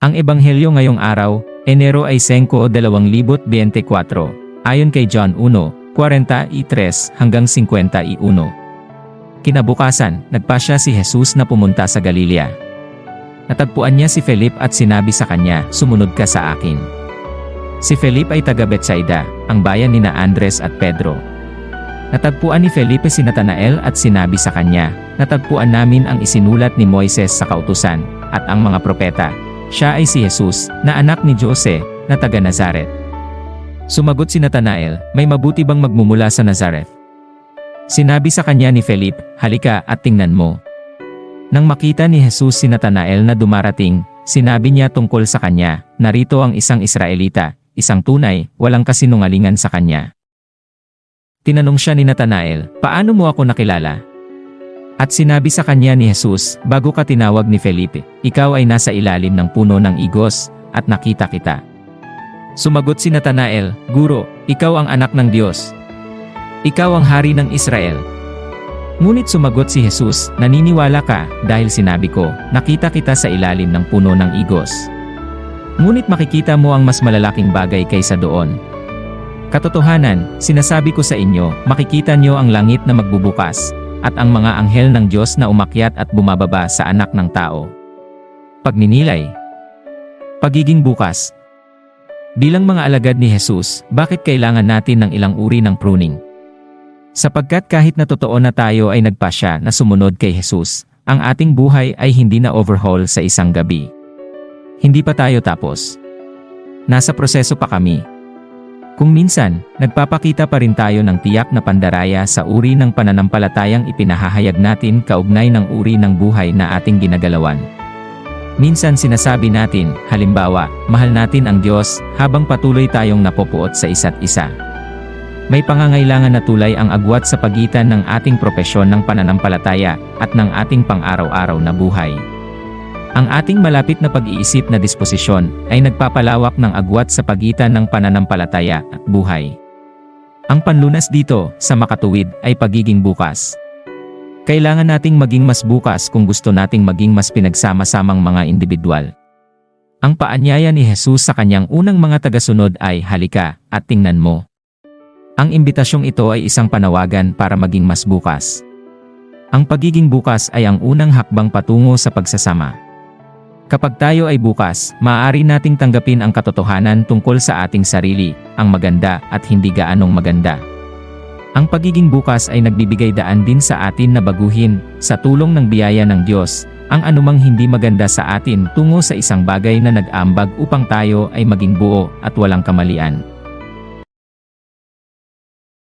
Ang ebanghelyo ngayong araw, Enero ay 5, 2024, ayon kay John 1, 43 hanggang 51. Kinabukasan, nagpasya si Jesus na pumunta sa Galilea. Natagpuan niya si Felipe at sinabi sa kanya, sumunod ka sa akin. Si Felipe ay taga Betsaida, ang bayan ni na Andres at Pedro. Natagpuan ni Felipe si Natanael at sinabi sa kanya, Natagpuan namin ang isinulat ni Moises sa kautusan, at ang mga propeta. Siya ay si Jesus, na anak ni Jose, na taga Nazaret. Sumagot si Natanael, may mabuti bang magmumula sa Nazareth? Sinabi sa kanya ni Felipe, halika at tingnan mo. Nang makita ni Jesus si Natanael na dumarating, sinabi niya tungkol sa kanya, narito ang isang Israelita, isang tunay, walang kasinungalingan sa kanya. Tinanong siya ni Natanael, paano mo ako nakilala? At sinabi sa kanya ni Jesus, bago ka tinawag ni Felipe, ikaw ay nasa ilalim ng puno ng igos, at nakita kita. Sumagot si Natanael, Guro, ikaw ang anak ng Diyos. Ikaw ang hari ng Israel. Ngunit sumagot si Jesus, naniniwala ka dahil sinabi ko, nakita kita sa ilalim ng puno ng igos. Ngunit makikita mo ang mas malalaking bagay kaysa doon. Katotohanan, sinasabi ko sa inyo, makikita niyo ang langit na magbubukas, at ang mga anghel ng Diyos na umakyat at bumababa sa anak ng tao. Pagninilay Pagiging bukas Bilang mga alagad ni Jesus, bakit kailangan natin ng ilang uri ng pruning? Sapagkat kahit na totoo na tayo ay nagpasya na sumunod kay Jesus, ang ating buhay ay hindi na overhaul sa isang gabi. Hindi pa tayo tapos. Nasa proseso pa kami. Kung minsan, nagpapakita pa rin tayo ng tiyak na pandaraya sa uri ng pananampalatayang ipinahahayag natin kaugnay ng uri ng buhay na ating ginagalawan. Minsan sinasabi natin, halimbawa, mahal natin ang Diyos habang patuloy tayong napopuot sa isa't isa. May pangangailangan na tulay ang agwat sa pagitan ng ating propesyon ng pananampalataya at ng ating pang-araw-araw na buhay. Ang ating malapit na pag-iisip na disposisyon ay nagpapalawak ng agwat sa pagitan ng pananampalataya at buhay. Ang panlunas dito, sa makatuwid, ay pagiging bukas. Kailangan nating maging mas bukas kung gusto nating maging mas pinagsama-samang mga individual. Ang paanyaya ni Jesus sa kanyang unang mga tagasunod ay halika at tingnan mo. Ang imbitasyong ito ay isang panawagan para maging mas bukas. Ang pagiging bukas ay ang unang hakbang patungo sa pagsasama. Kapag tayo ay bukas, maaari nating tanggapin ang katotohanan tungkol sa ating sarili, ang maganda at hindi gaanong maganda. Ang pagiging bukas ay nagbibigay daan din sa atin na baguhin, sa tulong ng biyaya ng Diyos, ang anumang hindi maganda sa atin tungo sa isang bagay na nag-ambag upang tayo ay maging buo at walang kamalian.